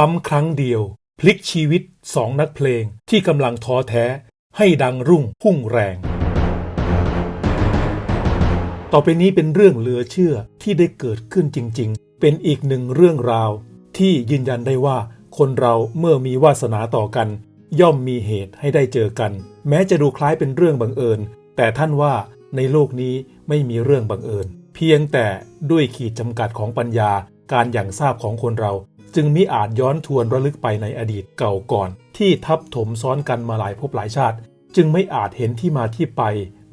ปั๊มครั้งเดียว พลิกชีวิตสองนักเพลงที่กำลังท้อแท้ให้ดังรุ่งพุ่งแรง ต่อไปนี้เป็นเรื่องเหลือเชื่อที่ได้เกิดขึ้นจริง ๆ เป็นอีกหนึ่งเรื่องราว ที่ยืนยันได้ว่าคนเราเมื่อมีวาสนาต่อกัน ย่อมมีเหตุให้ได้เจอกัน แม้จะดูคล้ายเป็นเรื่องบังเอิญ แต่ท่านว่าในโลกนี้ไม่มีเรื่องบังเอิญ เพียงแต่ด้วยขีดจำกัดของปัญญาการอย่างทราบของคนเรา จึงมิอาจย้อนทวนระลึกไปในอดีตเก่าก่อน ที่ทับถมซ้อนกันมาหลายภพหลายชาติ จึงไม่อาจเห็นที่มาที่ไป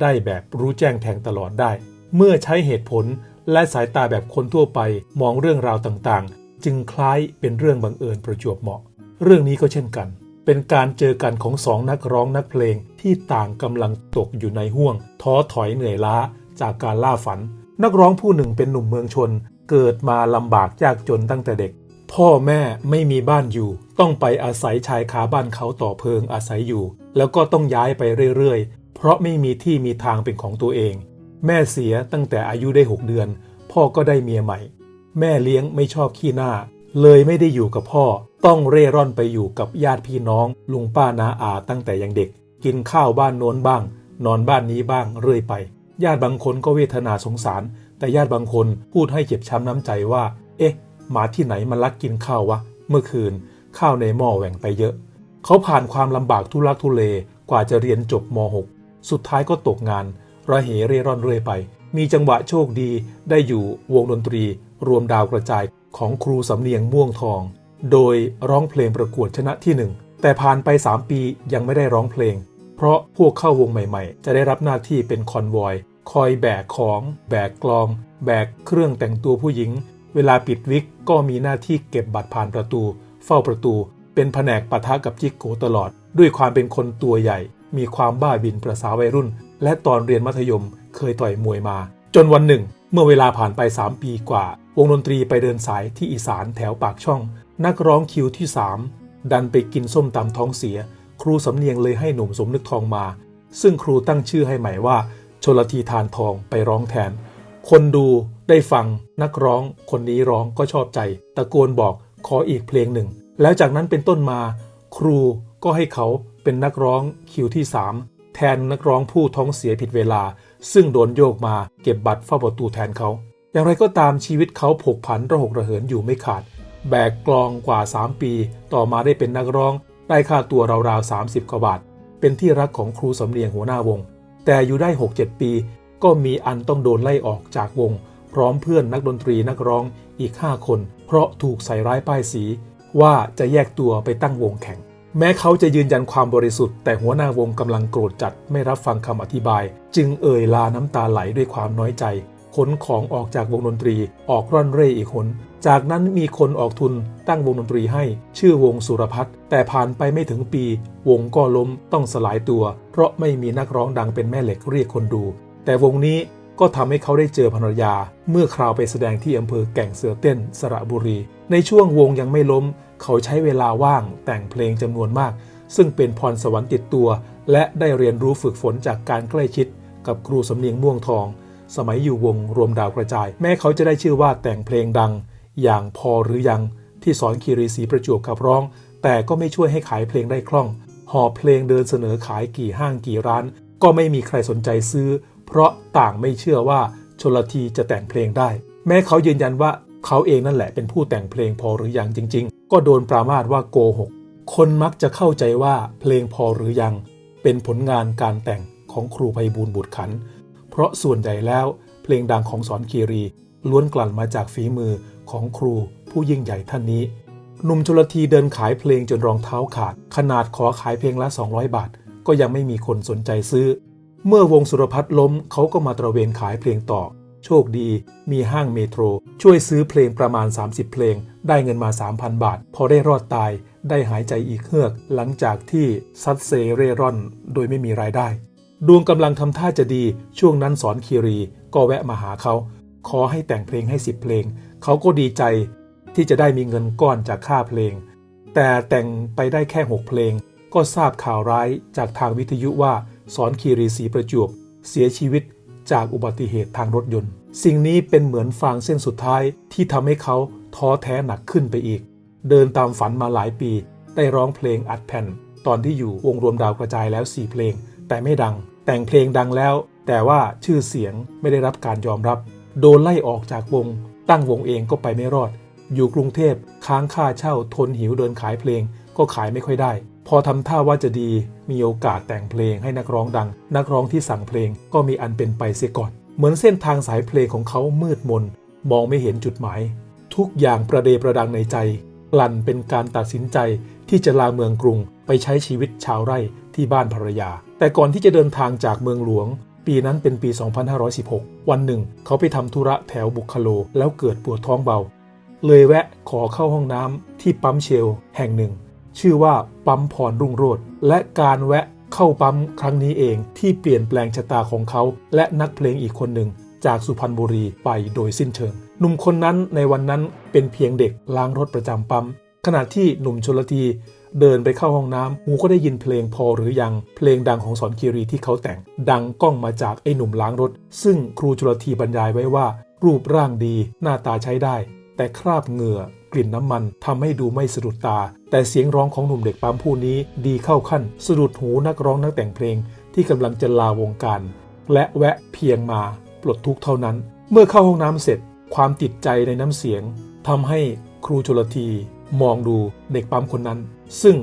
ได้แบบรู้แจ้งแทงตลอดได้ เมื่อใช้เหตุผลและสายตาแบบคนทั่วไปมองเรื่องราวต่างๆ จึงคล้ายเป็นเรื่องบังเอิญประจวบเหมาะ เรื่องนี้ก็เช่นกัน เป็นการเจอกันของสองนักร้องนักเพลงที่ต่างกำลังตกอยู่ในห่วง ท้อถอยเหนื่อยล้าจากการล่าฝัน นักร้องผู้หนึ่งเป็นหนุ่มเมืองชน เกิดมาลำบากยากจนตั้งแต่เด็ก พ่อแม่ไม่มีบ้านอยู่ ต้องไปอาศัยชายคาบ้านเขาต่อเพิงอาศัยอยู่ แล้วก็ต้องย้ายไปเรื่อยๆ เพราะไม่มีที่มีทางเป็นของตัวเอง แม่เสียตั้งแต่อายุได้ 6 เดือน พ่อก็ได้เมียใหม่ แม่เลี้ยงไม่ชอบขี้หน้า เลยไม่ได้อยู่กับพ่อ ต้องเร่ร่อนไปอยู่กับญาติพี่น้อง ลุงป้านาอาตั้งแต่ยังเด็ก กินข้าวบ้านโน้นบ้าง นอนบ้านนี้บ้างเรื่อยไป ญาติบางคนก็เวทนาสงสาร แต่ญาติบางคนพูดให้เจ็บช้ำน้ำใจว่า เอ๊ะ หมาที่ไหนมันลักกินข้าววะ เมื่อคืน ข้าวในหม้อแหว่งไปเยอะ เขาผ่านความลำบากทุลักทุเลกว่าจะเรียนจบม .6 สุดท้ายก็ตกงาน ระเหเร่ร่อนเรื่อยไป มีจังหวะโชคดีได้อยู่วงดนตรี รวมดาวกระจายของครูสำเนียงม่วงทอง โดยร้องเพลงประกวดชนะที่หนึ่งแต่ผ่านไป 3 ปียังไม่ได้ร้องเพลง เพราะพวกเข้าวงใหม่ๆ จะได้รับหน้าที่เป็นคอนวอย คอยแบกของ แบกกลอง แบกเครื่องแต่งตัวผู้หญิง เวลาปิดวิกก็มีหน้าที่เก็บบัตรผ่านประตู เฝ้าประตู เป็นแผนกปะทะกับจิกโกตลอด ด้วยความเป็นคนตัวใหญ่ มีความบ้าบินประสาวัยรุ่น และตอนเรียนมัธยมเคยต่อยมวยมา จนวันหนึ่ง เมื่อเวลาผ่านไป 3 ปีกว่า วงดนตรีไปเดินสายที่อีสานแถวปากช่อง นักร้องคิวที่ 3 ดันไปกินส้มตำท้องเสีย ครูสำเนียงเลยให้หนุ่มสมนึกทองมา ซึ่งครูตั้งชื่อให้ใหม่ว่าชลทีทานทองไปร้องแทน คนดูได้ฟังนักร้องคนนี้ร้องก็ชอบใจ ตะโกนบอกขออีกเพลงหนึ่ง แล้วจากนั้นเป็นต้นมา ครูก็ให้เขาเป็นนักร้องคิวที่ 3 แทนนักร้องผู้ท้องเสียผิดเวลา ซึ่งโดนโยกมาเก็บบัตรเฝ้าประตูแทนเขา อย่างไรก็ตามชีวิตเขาผกผันระหกระเหินอยู่ไม่ขาด แบกกลองกว่า 3 ปี ต่อมาได้เป็นนักร้อง ได้ค่าตัวราวๆ30กว่าบาท เป็นที่รักของครูสำเนียงหัวหน้าวง แต่อยู่ได้ 6-7 ปี ก็มีอันต้องโดนไล่ออกจากวง พร้อมเพื่อนนักดนตรีนักร้องอีก 5 คน เพราะถูกใส่ร้ายป้ายสี ว่าจะแยกตัวไปตั้งวงแข่ง แม้เขาจะยืนยันความบริสุทธิ์ แต่หัวหน้าวงกำลังโกรธจัดไม่รับฟังคำอธิบาย จึงเอ่ยลาน้ำตาไหลด้วยความน้อยใจขนของออกจากวงดนตรีออกร่อนเร่อีกคน จากนั้นมีคนออกทุนตั้งวงดนตรีให้ชื่อวงสุรพัฒน์แต่ผ่านไปไม่ถึงปี วงก็ล้มต้องสลายตัว เพราะไม่มีนักร้องดังเป็นแม่เหล็กเรียกคนดู แต่วงนี้ก็ทำให้เขาได้เจอภรรยา เมื่อคราวไปแสดงที่อำเภอแก่งเสือเต้นสระบุรี ในช่วงวงยังไม่ล้ม เขาใช้เวลาว่างแต่งเพลงจำนวนมาก ซึ่งเป็นพรสวรรค์ติดตัว และได้เรียนรู้ฝึกฝนจากการใกล้ชิด กับครูสำเนียงม่วงทอง สมัยอยู่วงรวมดาวกระจาย แม้เขาจะได้ชื่อว่าแต่งเพลงดัง อย่างพอหรือยังที่สอนคีรีศรีประจวบขับร้อง แต่ก็ไม่ช่วยให้ขายเพลงได้คล่อง หอบเพลงเดินเสนอขายกี่ห้างกี่ร้าน ก็ไม่มีใครสนใจซื้อ เพราะต่างไม่เชื่อว่าชลทีจะแต่งเพลงได้ แม้เขายืนยันว่าเขาเองนั่นแหละเป็นผู้แต่งเพลงพอหรือยังจริง ๆ ก็โดนปรามาสว่าโกหก คนมักจะเข้าใจว่าเพลงพอหรือยัง เป็นผลงานการแต่งของครูไพบูลย์บุตรขัน เพราะส่วนใหญ่แล้วเพลงดังของสอนคีรี ล้วนกลั่นมาจากฝีมือของครูผู้ยิ่งใหญ่ท่านนี้หนุ่มชลทีเดินขายเพลงจนรองเท้าขาด ขนาดขอขายเพลงละ 200 บาท ก็ยังไม่มีคนสนใจซื้อ เมื่อวงสุรพัฒน์ล้มเขาก็มาตระเวนขายเพลงต่อ โชคดี มีห้างเมโทร ช่วยซื้อเพลงประมาณ 30 เพลง ได้เงินมา 3,000 บาท พอได้รอดตาย ได้หายใจอีกเฮือก หลังจากที่ซัดเซเร่ร่อน โดยไม่มีรายได้ ดวงกำลังทำท่าจะดี ช่วงนั้นสอนคีรี ก็แวะมาหาเขา ขอให้แต่งเพลงให้ 10 เพลง เขาก็ดีใจ ที่จะได้มีเงินก้อนจากค่าเพลง แต่แต่งไปได้แค่ 6 เพลง ก็ทราบข่าวร้ายจากทางวิทยุว่า สอนคีรีศรีประจวบ เสียชีวิตจากอุบัติเหตุทางรถยนต์ สิ่งนี้เป็นเหมือนฟางเส้นสุดท้ายที่ทำให้เขาท้อแท้หนักขึ้นไปอีก เดินตามฝันมาหลายปี ได้ร้องเพลงอัดแผ่น ตอนที่อยู่วงรวมดาวกระจายแล้ว 4 เพลง แต่ไม่ดัง แต่งเพลงดังแล้ว แต่ว่าชื่อเสียงไม่ได้รับการยอมรับ โดนไล่ออกจากวง ตั้งวงเองก็ไปไม่รอด อยู่กรุงเทพค้างค่าเช่าทนหิวเดินขายเพลงก็ขายไม่ค่อยได้ พอทำท่าว่าจะดีมีโอกาสแต่งเพลงให้นักร้องดัง นักร้องที่สั่งเพลงก็มีอันเป็นไปเสียก่อน เหมือนเส้นทางสายเพลงของเขามืดมน มองไม่เห็นจุดหมาย ทุกอย่างประเดประดังในใจ กลั่นเป็นการตัดสินใจที่จะลาเมืองกรุงไปใช้ชีวิตชาวไร่ที่บ้านภรรยา แต่ก่อนที่จะเดินทางจากเมืองหลวง ปีนั้นเป็นปี 2516 วันหนึ่ง เขาไปทำธุระแถวบุคโล แล้วเกิดปวดท้องเบา เลยแวะขอเข้าห้องน้ำที่ปั๊มเชล แห่งหนึ่ง ชื่อว่าปั๊มพรรุ่งโรจน์และการแวะเข้าปั๊มครั้งนี้เองที่เปลี่ยนแปลงชะตาของเขา และนักเพลงอีกคนหนึ่งจากสุพรรณบุรีไปโดยสิ้นเชิง หนุ่มคนนั้นในวันนั้นเป็นเพียงเด็กล้างรถประจำปั๊มขณะที่หนุ่มชลทีเดินไปเข้าห้องน้ำหูก็ได้ยินเพลงพอหรือยัง เพลงดังของสอนคีรีที่เขาแต่ง ดังก้องมาจากไอ้หนุ่มล้างรถ ซึ่งครูชลทีบรรยายไว้ว่า รูปร่างดีหน้าตาใช้ได้ แต่คราบเหงื่อกลิ่นน้ำมันทำให้ดูไม่สะดุดตา แต่เสียงร้องของหนุ่มเด็กปั๊มผู้นี้ดีเข้าขั้นสะดุดหูนักร้องนักแต่งเพลงที่กำลังจะลาวงการ และแวะเพียงมาปลดทุกข์เท่านั้น เมื่อเข้าห้องน้ำเสร็จ ความติดใจในน้ำเสียงทำให้ครูชลทีมองดูเด็กปั๊มคนนั้น ซึ่ง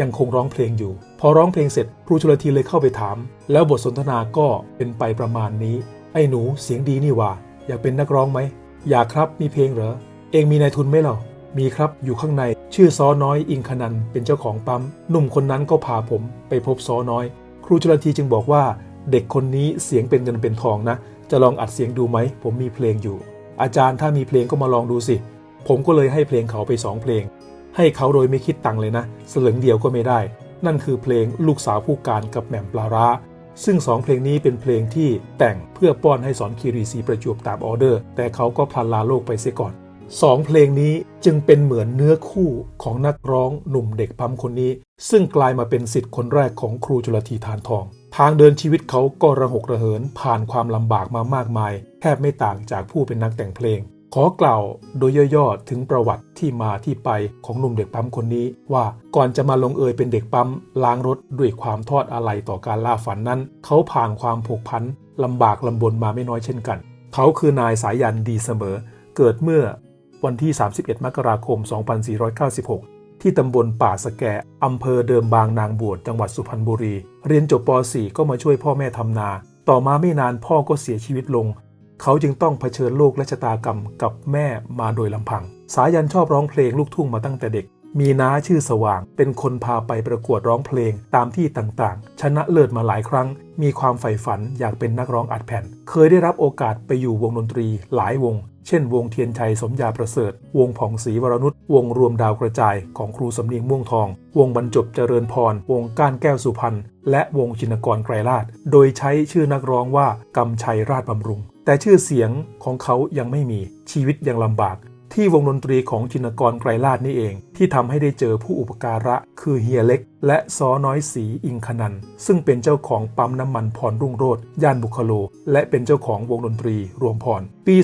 ยังคงร้องเพลงอยู่ พอร้องเพลงเสร็จครูชลทีเลยเข้าไปถาม แล้วบทสนทนาก็เป็นไปประมาณนี้ ไอ้หนูเสียงดีนี่ว่า อยากเป็นนักร้องไหมอยากครับมีเพลงเหรอ เองมีนายทุนไหมเหรอมีครับอยู่ข้างในชื่อซอน้อยอิงคนันเป็นเจ้าของปั๊มหนุ่มคนนั้นก็พาผมไปพบซอน้อย ครูชลทีจึงบอกว่า เด็กคนนี้เสียงเป็นเงินเป็นทองนะ จะลองอัดเสียงดูไหม ผมมีเพลงอยู่ อาจารย์ถ้ามีเพลงก็มาลองดูสิ ผมก็เลยให้เพลงเขาไปสองเพลง ให้เขาโดยไม่คิดตังค์เลยนะเสลึงเดียวก็ไม่ได้ นั่นคือเพลงลูกสาวผู้การกับแหม่มปลาร้าซึ่งสองเพลงนี้เป็นเพลงที่แต่งเพื่อป้อนให้สอนคีรีศีประจวบตามออเดอร์ แต่เขาก็พลันลาโลกไปเสียก่อน สองเพลงนี้จึงเป็นเหมือนเนื้อคู่ของนักร้องหนุ่มเด็กปั๊มคนนี้ ซึ่งกลายมาเป็นสิทธิ์คนแรกของครูจุลธีทานทอง ทางเดินชีวิตเขาก็ระหกระเหินผ่านความลำบากมามากมาย แทบไม่ต่างจากผู้เป็นนักแต่งเพลง ขอกล่าวโดยย่อๆถึงประวัติที่มาที่ไปของหนุ่มเด็กปั๊มคนนี้ ว่าก่อนจะมาลงเอยเป็นเด็กปั๊มล้างรถด้วยความทอดอาลัยต่อการล่าฝันนั้น เขาผ่านความผูกพันลำบากลำบนมาไม่น้อยเช่นกัน เขาคือนายสายันดีเสมอ เกิดเมื่อ วันที่ 31 มกราคม 2496 ที่ตำบลป่าสแกะอำเภอเดิมบางนางบวชจังหวัดสุพรรณบุรี เรียนจบป .4 ก็มาช่วยพ่อแม่ทำนา ต่อมาไม่นานพ่อก็เสียชีวิตลง เขาจึงต้องเผชิญโลกและชะตากรรมกับแม่มาโดยลำพัง สายันชอบร้องเพลงลูกทุ่งมาตั้งแต่เด็ก มีน้าชื่อสว่าง เป็นคนพาไปประกวดร้องเพลงตามที่ต่างๆ ชนะเลิศมาหลายครั้ง มีความใฝ่ฝันอยากเป็นนักร้องอัดแผ่น เคยได้รับโอกาสไปอยู่วงดนตรีหลายวง เช่น วงเทียนชัยสมยาประเสริฐ วงผ่องศรีวรนุชวงรวมดาวกระจายของครูสำเนียงม่วงทอง วงบรรจบเจริญพร วงก้านแก้วสุพรรณและวงชินกรไกรลาดโดยใช้ชื่อนักร้องว่ากำชัยราชบำรุงแต่ชื่อเสียงของเขายังไม่มีชีวิตยังลำบาก ที่วงดนตรีของจินกรไกรลาดนี่เอง ที่ทำให้ได้เจอผู้อุปการะคือเฮียเล็ก และซ้อน้อยสีอิงคนัน ซึ่งเป็นเจ้าของปั๊มน้ำมันพรรุ่งโรจน์ย่านบุคโล และเป็นเจ้าของวงดนตรีรวมพร ปี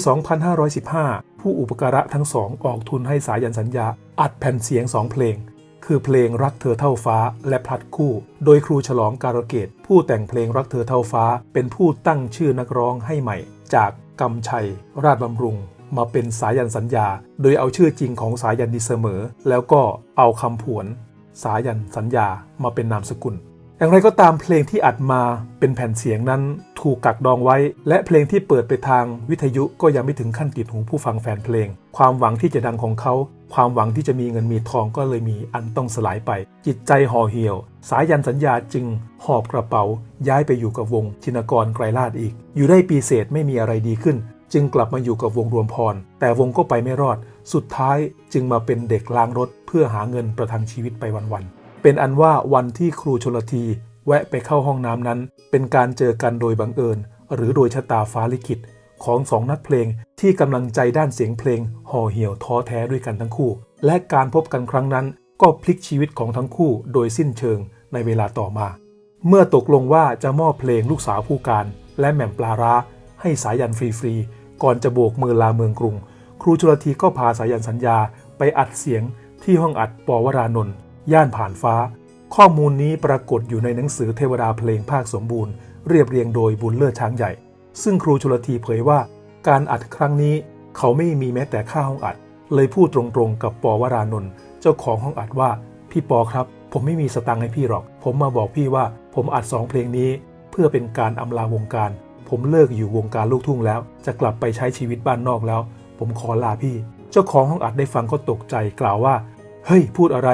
2515 ผู้อุปการะทั้งสองออกทุนให้สายันสัญญา อัดแผ่นเสียงสองเพลง คือเพลงรักเธอเท่าฟ้าและพลัดคู่ โดยครูฉลองการเกต ผู้แต่งเพลงรักเธอเท่าฟ้า เป็นผู้ตั้งชื่อนักร้องให้ใหม่ จากกำชัย ราชบำรุง มาเป็นสายันสัญญา โดยเอาชื่อจริงของสายันดีเสมอ แล้วก็เอาคำผวน สายันสัญญามาเป็นนามสกุล อย่างไรก็ตามเพลงที่อัดมาเป็นแผ่นเสียงนั้นถูกกักดองไว้ และเพลงที่เปิดไปทางวิทยุก็ยังไม่ถึงขั้นติดหูผู้ฟังแฟนเพลง ความหวังที่จะดังของเขา ความหวังที่จะมีเงินมีทองก็เลยมีอันต้องสลายไป จิตใจห่อเหี่ยว สายันสัญญาจึงหอบกระเป๋า ย้ายไปอยู่กับวงชินกรไกรลาดอีก อยู่ได้ปีเศษไม่มีอะไรดีขึ้น จึงกลับมาอยู่กับวงรวมพร แต่วงก็ไปไม่รอด สุดท้ายจึงมาเป็นเด็กล้างรถ เพื่อหาเงินประทังชีวิตไปวันๆ เป็นอันว่าวันที่ครูชลทีแวะไปเข้าห้องน้ำนั้น เป็นการเจอกันโดยบังเอิญ หรือโดยชะตาฟ้าลิขิตของสองนักเพลงที่กำลังใจด้านเสียงเพลงห่อเหี่ยวท้อแท้ด้วยกันทั้งคู่ และการพบกันครั้งนั้น ก็พลิกชีวิตของทั้งคู่โดยสิ้นเชิงในเวลาต่อมา เมื่อตกลงว่าจะมอบเพลงลูกสาวผู้การ และแหม่มปลาร้าให้สายันฟรีๆ ก่อนจะโบกมือลาเมืองกรุง ครูจุลทีก็พาสายันสัญญาไปอัดเสียงที่ห้องอัดปวรานนท์ย่านผ่านฟ้า ข้อมูลนี้ปรากฏอยู่ในหนังสือเทวดาเพลงภาคสมบูรณ์เรียบเรียงโดยบุญเลิศช้างใหญ่ ซึ่งครูชลทีเผยว่า การอัดครั้งนี้เขาไม่มีแม้แต่ค่าห้องอัด เลยพูดตรงๆกับปวรานนท์เจ้าของห้องอัดว่า พี่ปอครับ ผมไม่มีสตังค์ให้พี่หรอก ผมมาบอกพี่ว่า ผมอัดสองเพลงนี้ เพื่อเป็นการอำลาวงการ ผมเลิกอยู่วงการลูกทุ่งแล้ว จะกลับไปใช้ชีวิตบ้านนอกแล้ว ผมขอลาพี่ เจ้าของห้องอัดได้ฟังก็ตกใจกล่าวว่า เฮ้ย พูดอะไร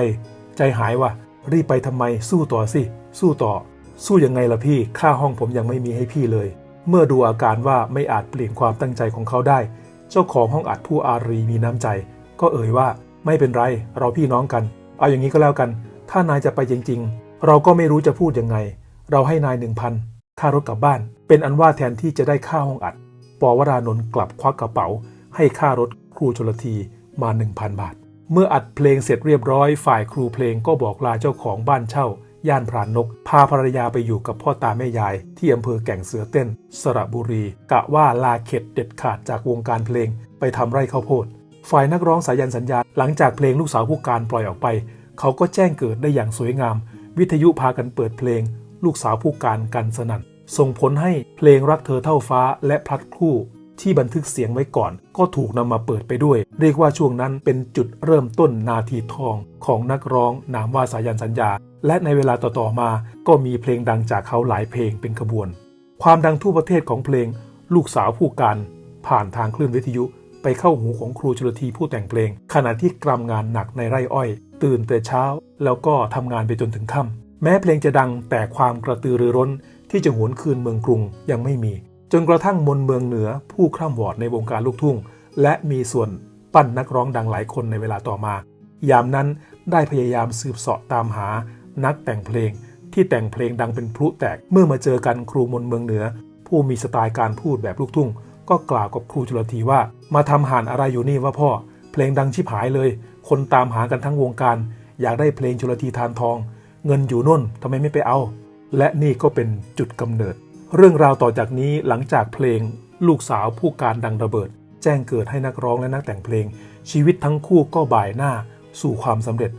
ใจหายว่ะ รีบไปทำไม สู้ต่อสิ สู้ต่อ สู้ยังไงล่ะพี่ ค่าห้องผมยังไม่มีให้พี่เลย เมื่อดูอาการว่าไม่อาจเปลี่ยนความตั้งใจของเขาได้ เจ้าของห้องอัดผู้อารีมีน้ำใจ ก็เอ่ยว่าไม่เป็นไร เราพี่น้องกัน เอาอย่างนี้ก็แล้วกัน ถ้านายจะไปจริง ๆ เราก็ไม่รู้จะพูดยังไง เราให้นายหนึ่งพันค่ารถกลับบ้าน เป็นอันว่าแทนที่จะได้ค่าห้องอัด ปวรานนท์กลับควักกระเป๋า ให้ค่ารถครูชลทีมา 1,000 บาท เมื่ออัดเพลงเสร็จเรียบร้อย ฝ่ายครูเพลงก็บอกลาเจ้าของบ้านเช่า ย่านพรานนก พาภรรยาไปอยู่กับพ่อตาแม่ยาย ที่อำเภอแก่งเสือเต้น สระบุรี กะว่าลาเข็ดเด็ดขาดจากวงการเพลง ไปทำไร่ข้าวโพด ฝ่ายนักร้องสายันสัญญา หลังจากเพลงลูกสาวผู้การปล่อยออกไป เขาก็แจ้งเกิดได้อย่างสวยงาม วิทยุพากันเปิดเพลง ลูกสาวผู้การกันสนั่น ส่งผลให้เพลงรักเธอเท่าฟ้าและพลัดคู่ที่บันทึกเสียงไว้ก่อน ก็ถูกนำมาเปิดไปด้วย เรียกว่าช่วงนั้นเป็นจุดเริ่มต้นนาทีทองของนักร้องนามว่าสายันสัญญา และในเวลาต่อๆมาก็มีเพลงดังจากเขาหลายเพลงเป็นขบวน ความดังทั่วประเทศของเพลง ลูกสาวผู้การ ผ่านทางคลื่นวิทยุไปเข้าหูของครูชลทีผู้แต่งเพลง ขณะที่กรำงานหนักในไร่อ้อย ตื่นแต่เช้า แล้วก็ทำงานไปจนถึงค่ำแม้เพลงจะดังแต่ความกระตือรือร้น ที่จะหวนคืนเมืองกรุงยังไม่มี จนกระทั่งมนเมืองเหนือผู้คร่ำวอดในวงการลูกทุ่ง และมีส่วนปั้นนักร้องดังหลายคนในเวลาต่อมา ยามนั้นได้พยายามสืบเสาะตามหา นักแต่งเพลง ที่แต่งเพลงดังเป็นพลุแตกเมื่อมาเจอกันครูมนเมืองเหนือ ผู้มีสไตล์การพูดแบบลูกทุ่ง ก็กล่าวกับครูชลทีว่า มาทำห่านอะไรอยู่นี่วะพ่อ เพลงดังชิบหายเลย คนตามหากันทั้งวงการ อยากได้เพลงชลทีทานทอง เงินอยู่น่นทำไมไม่ไปเอา และนี่ก็เป็นจุดกำเนิด เรื่องราวต่อจากนี้หลังจากเพลง ลูกสาวผู้การดังระเบิด แจ้งเกิดให้นักร้องและนักแต่งเพลง ชีวิตทั้งคู่ก็บ่ายหน้า สู่ความสำเร็จ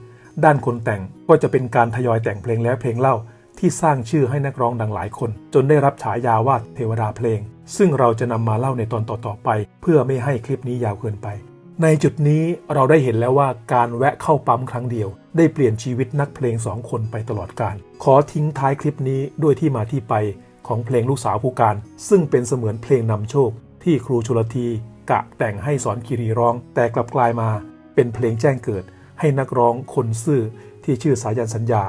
ด้านคนแต่งก็จะเป็นการทยอยแต่งเพลงและเพลงเล่าที่สร้างชื่อให้นักร้องดังหลายคน จนได้รับฉายาว่าเทวดาเพลง ซึ่งเราจะนำมาเล่าในตอนต่อๆไป เพื่อไม่ให้คลิปนี้ยาวเกินไป ในจุดนี้เราได้เห็นแล้วว่าการแวะเข้าปั๊มครั้งเดียว ได้เปลี่ยนชีวิตนักเพลงสองคนไปตลอดกาลขอทิ้งท้ายคลิปนี้ด้วยที่มาที่ไปของเพลงลูกสาวผู้การ ซึ่งเป็นเสมือนเพลงนำโชค ที่ครูชลทีกะแต่งให้สอนคีรีร้อง แต่กลับกลายมา เป็นเพลงแจ้งเกิด ให้นักร้องคนซื่อที่ชื่อสายันสัญญา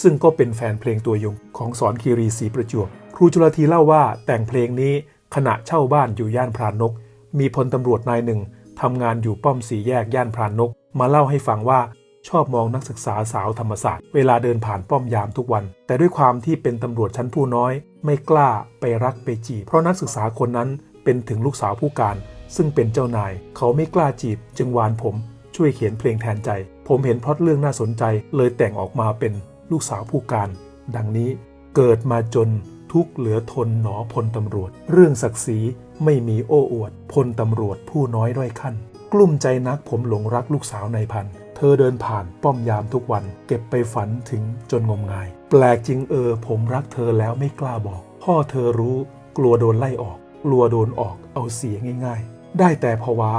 ซึ่งก็เป็นแฟนเพลงตัวยงของสอนคีรีศรีประจวบครูจุลทีเล่าว่าแต่งเพลงนี้ขณะเช่าบ้านอยู่ย่านพรานนกมีพลตำรวจนายหนึ่ง ทำงานอยู่ป้อมสีแยกย่านพรานนก มาเล่าให้ฟังว่าชอบมองนักศึกษาสาวธรรมศาสตร์เวลาเดินผ่านป้อมยามทุกวัน แต่ด้วยความที่เป็นตำรวจชั้นผู้น้อย ไม่กล้าไปรักไปจีบเพราะนักศึกษาคนนั้นเป็นถึงลูกสาวผู้การ ซึ่งเป็นเจ้านาย เขาไม่กล้าจีบ จึงวานผมช่วยเขียนเพลงแทนใจ ผมเห็นพล็อตเรื่องน่าสนใจ เลยแต่งออกมาเป็นลูกสาวผู้การ ดังนี้ เกิดมาจนทุกเหลือทนหนอพลตำรวจ เรื่องศักดิ์ศรี ไม่มีโอ้อวดพลตำรวจผู้น้อยด้อยขั้น กลุ้มใจนักผมหลงรักลูกสาวในพัน เธอเดินผ่านป้อมยามทุกวัน เก็บไปฝันถึงจนงมงาย แปลกจริงเออ ผมรักเธอแล้วไม่กล้าบอก พ่อเธอรู้กลัวโดนไล่ออก กลัวโดนออกเอาเสียง่าย ๆ ได้แต่ภาวะ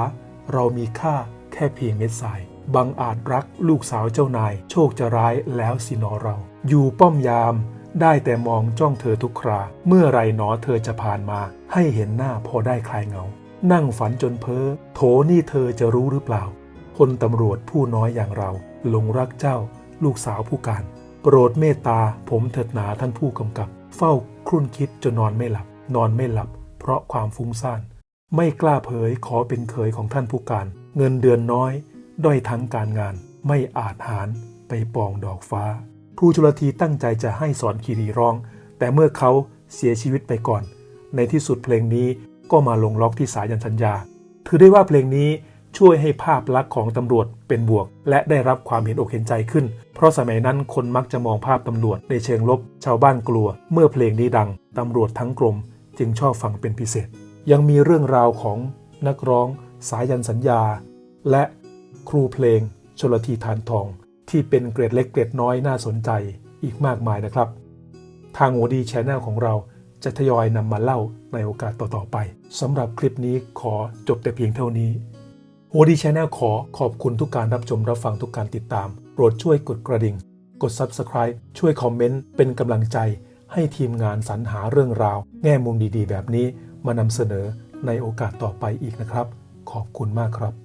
เรามีค่าแค่เพียงเม็ดทรายบังอาจรักลูกสาวเจ้านาย โชคจะร้ายแล้วสินอเรา อยู่ป้อมยาม ได้แต่มองจ้องเธอทุกครา เมื่อไรหนอเธอจะผ่านมา ให้เห็นหน้าพอได้คลายเงา นั่งฝันจนเพ้อ โถนี่เธอจะรู้หรือเปล่า พลตำรวจผู้น้อยอย่างเราหลงรักเจ้า ลูกสาวผู้การ โปรดเมตตาผมเถิดหนาท่านผู้กำกับ เฝ้าครุ่นคิดจนนอนไม่หลับ นอนไม่หลับ เพราะความฟุ้งซ่าน ไม่กล้าเผยขอเป็นเคยของท่านผู้การ เงินเดือนน้อย ด้อยทั้งการงาน ไม่อาจหารไปปองดอกฟ้า ครูจุลทีตั้งใจจะให้สอนคีรีร้อง แต่เมื่อเขาเสียชีวิตไปก่อน ในที่สุดเพลงนี้ก็มาลงล็อกที่สายันสัญญา ถือได้ว่าเพลงนี้ช่วยให้ภาพลักษณ์ของตำรวจเป็นบวก และได้รับความเห็นอกเห็นใจขึ้น เพราะสมัยนั้นคนมักจะมองภาพตำรวจในเชิงลบ ชาวบ้านกลัว เมื่อเพลงนี้ดัง ตำรวจทั้งกรมจึงชอบฟังเป็นพิเศษ ยังมีเรื่องราวของนักร้อง สายันสัญญา และครูเพลงชลทีทานทอง ที่เป็นเกรดเล็กเกรดน้อยน่าสนใจอีกมากมายนะครับ ทางหัวดีแชนแนลของเราจะทยอยนำมาเล่าในโอกาสต่อๆไปสำหรับคลิปนี้ขอจบแต่เพียงเท่านี้หัวดีแชนแนลขอขอบคุณทุกการรับชมรับฟังทุกการติดตาม โปรดช่วยกดกระดิ่ง กด Subscribe ช่วยคอมเมนต์เป็นกำลังใจ ให้ทีมงานสรรหาเรื่องราว แง่มุมดีๆ แบบนี้มานำเสนอในโอกาสต่อไปอีกนะครับ ขอบคุณมากครับ